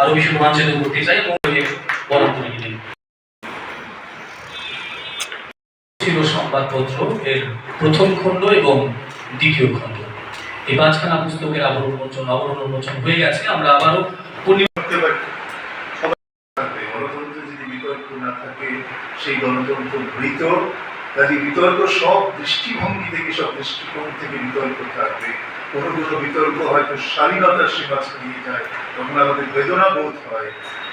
আরও বেশি রোমাঞ্চিত করতে চাই করে দিলেন ছিল সংবাদপত্র এর প্রথম খণ্ড এবং দ্বিতীয় খণ্ড। এই পাঁচখানা পুস্তকের আবরণ উন্মোচন আবরণ উন্মোচন হয়ে গেছে। আমরা আবারও করতে পারি থাকবে যদি বিতর্ক না থাকে, সেই গণতন্ত্র মৃত কাজে বিতর্ক সব দৃষ্টিভঙ্গি থেকে, সব দৃষ্টিকোণ থেকে বিতর্ক থাকবে। কোনো কোনো বিতর্ক হয়তো স্বাধীনতার সীমা ছাড়িয়ে যায়, তখন আমাদের বেদনা বোধ হয়।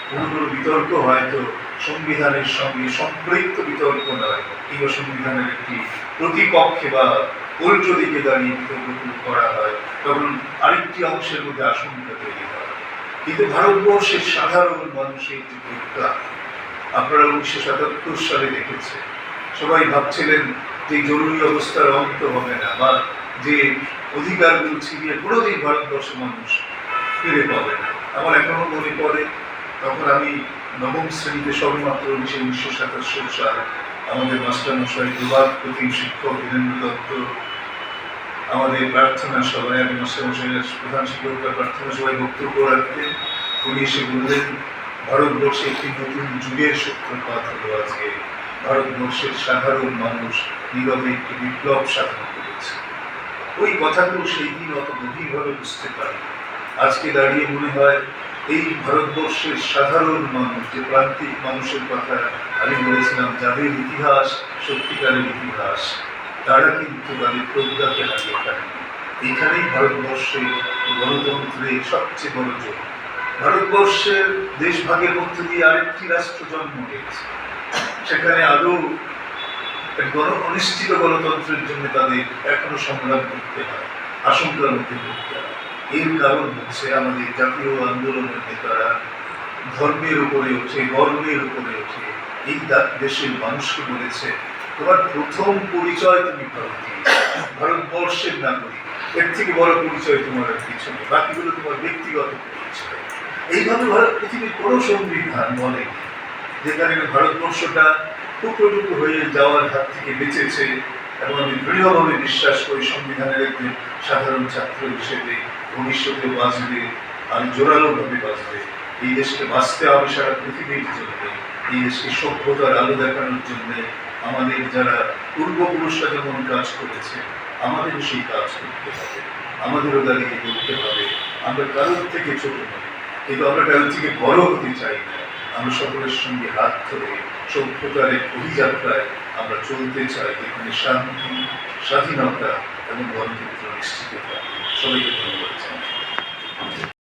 কোনো কোনো বিতর্ক হয়তো সংবিধানের সঙ্গে সম্পৃক্ত বিতর্ক নয়, কিংবা সংবিধানের একটি প্রতিপক্ষে বা উল্টো দিকে দাঁড়িয়ে বিতর্ক করা হয়, তখন আরেকটি অংশের মধ্যে আশঙ্কা তৈরি হয়। কিন্তু ভারতবর্ষের সাধারণ মানুষের যে প্রজ্ঞা আপনারা উনিশশো সাতাত্তর সালে দেখেছে সবাই ভাবছিলেন যে জরুরি অবস্থার অন্ত হবে না বা যে অধিকারগুলো ছিনিয়ে কোনোদিন ভারতবর্ষের মানুষ ফিরে পাবে না। আমার এখনও মনে পড়ে, তখন আমি নবম শ্রেণীতে সবেমাত্র উনিশশো উনিশশো সাতাত্তর সাল আমাদের মাস্টারমশাই দুবার প্রতিম শিক্ষক বীরেন্দ্র দত্ত, আমাদের প্রার্থনা সভায়, আমি মাস্টারমশাইয়ের প্রধান শিক্ষকরা প্রার্থনা সভায় বক্তব্য রাখতেন। উনি এসে বললেন, ভারতবর্ষে একটি নতুন যুগের সূত্রপাত হলো আজকে। ভারতবর্ষের সাধারণ মানুষ নীরবে একটি বিপ্লব সাধন করেছে। ওই কথাগুলো সেই দিন অত গভীরভাবে বুঝতে পারি আজকে দাঁড়িয়ে মনে হয় এই ভারতবর্ষের সাধারণ মানুষ, যে প্রান্তিক মানুষের কথা আমি বলেছিলাম, যাদের ইতিহাস সত্যিকারের ইতিহাস, তারা কিন্তু তাদের প্রজ্ঞাকে হারিয়ে ফেলে এখানেই ভারতবর্ষে গণতন্ত্রের সবচেয়ে বড় যোগ ভারতবর্ষের দেশভাগের মধ্যে দিয়ে আরেকটি রাষ্ট্র জন্ম নিয়েছে। সেখানে আদৌ গণ অনিশ্চিত গণতন্ত্রের জন্য তাদের এখনও সংগ্রাম করতে হয় আশঙ্কার মধ্যে পড়তে হয়। এর কারণ হচ্ছে আমাদের জাতীয় আন্দোলনের নেতারা ধর্মের উপরে ওঠে, গর্বের উপরে ওঠে। এই দেশের মানুষকে বলেছে, তোমার প্রথম পরিচয় তুমি ভারতীয়, ভারতবর্ষের নাগরিক। এর থেকে বড় পরিচয় তোমার কিছু নেই। বাকিগুলো তোমার ব্যক্তিগত পরিচয়। এইভাবে ভারত পৃথিবীর কোনো সংবিধান বলে যেখানে ভারতবর্ষটা টুকরো টুকরো হয়ে যাওয়ার হাত থেকে বেঁচেছে এবং আমি দৃঢ়ভাবে বিশ্বাস করি সংবিধানের একজন সাধারণ ছাত্র হিসেবে ভবিষ্যতে বাঁচবে আর জোরালোভাবে বাঁচবে। এই দেশকে বাঁচতে হবে সারা পৃথিবীর জন্য। এই দেশকে সভ্যতার আলো দেখানোর জন্য আমাদের যারা পূর্বপুরুষরা যেমন কাজ করেছে, আমাদেরও সেই কাজ করতে হবে। আমাদেরও দাঁড়িয়ে করতে হবে, আমরা কারোর থেকে ছোট নই। কিন্তু আমরা কারোর থেকে বড় হতে চাই না। আমি সকলের সঙ্গে হাত ধরে সভ্যতার এক অভিযাত্রায় আমরা চলতে চাই, যেখানে শান্তি, স্বাধীনতা এবং গণতন্ত্র নিশ্চিত সবাইকে ধন্যবাদ জানাই।